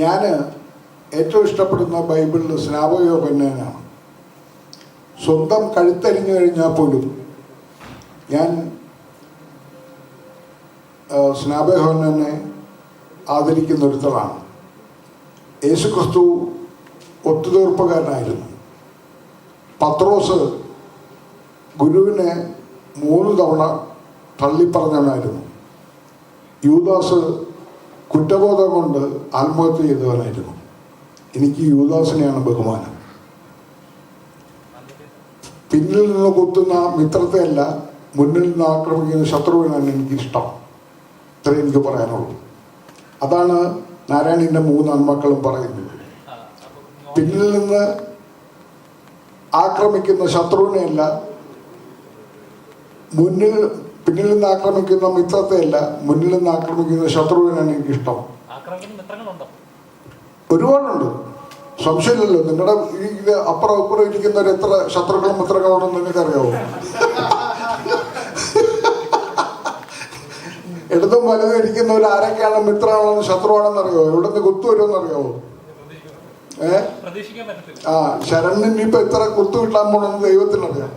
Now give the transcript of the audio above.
ഞാൻ ഏറ്റവും ഇഷ്ടപ്പെടുന്ന ബൈബിളിൽ സ്നാപയോപന്യനാണ് സ്വന്തം കഴുത്തരിഞ്ഞു കഴിഞ്ഞാൽ പോലും ഞാൻ സ്നാപയോഹനെ ആദരിക്കുന്ന ഒരുത്തളാണ് യേശുക്രിസ്തു ഒത്തുതീർപ്പുകാരനായിരുന്നു. പത്രോസ് ഗുരുവിനെ മൂന്ന് തവണ തള്ളിപ്പറഞ്ഞവനായിരുന്നു. യൂദാസ് കുറ്റബോധം കൊണ്ട് ആത്മഹത്യ ചെയ്തവനായിരുന്നു എനിക്ക് യുവദാസിനെയാണ് ബഹുമാനം. പിന്നിൽ നിന്ന് കുത്തുന്ന മിത്രത്തെയല്ല മുന്നിൽ നിന്ന് ആക്രമിക്കുന്ന ശത്രുവിനാണ് എനിക്കിഷ്ടം. ഇത്രേ എനിക്ക് പറയാനുള്ളൂ. അതാണ് നാരായണീന്റെ മൂന്ന് ആൺമക്കളും പറയുന്നത്. പിന്നിൽ നിന്ന് ആക്രമിക്കുന്ന ശത്രുവിനെയല്ല മുന്നിൽ പിന്നിൽ നിന്ന് ആക്രമിക്കുന്ന മിത്രത്തെയല്ല മുന്നിൽ നിന്ന് ആക്രമിക്കുന്ന ശത്രുവിനാണ് എനിക്കിഷ്ടം. ഇഷ്ടം ഒരുപാടുണ്ട്. സംശയമില്ലല്ലോ നിങ്ങളുടെ ഈ ഇത് അപ്പുറം അപ്പുറം ഇരിക്കുന്നവർ എത്ര ശത്രുക്കളും മിത്രങ്ങളുണ്ടെന്ന് നിങ്ങൾക്ക് അറിയാവോ ഇടതും വലതും ഇരിക്കുന്നവർ ആരൊക്കെയാണ് മിത്രമാണെന്ന് ശത്രുവാണെന്ന് അറിയാവോ? എവിടെ നിന്ന് കുത്തു വരുമെന്ന് അറിയാവോ? ഏ? ആ ശരണിന് ഇനിയിപ്പോ എത്ര കുത്തു കിട്ടാൻ പോണെന്ന് ദൈവത്തിനറിയാം.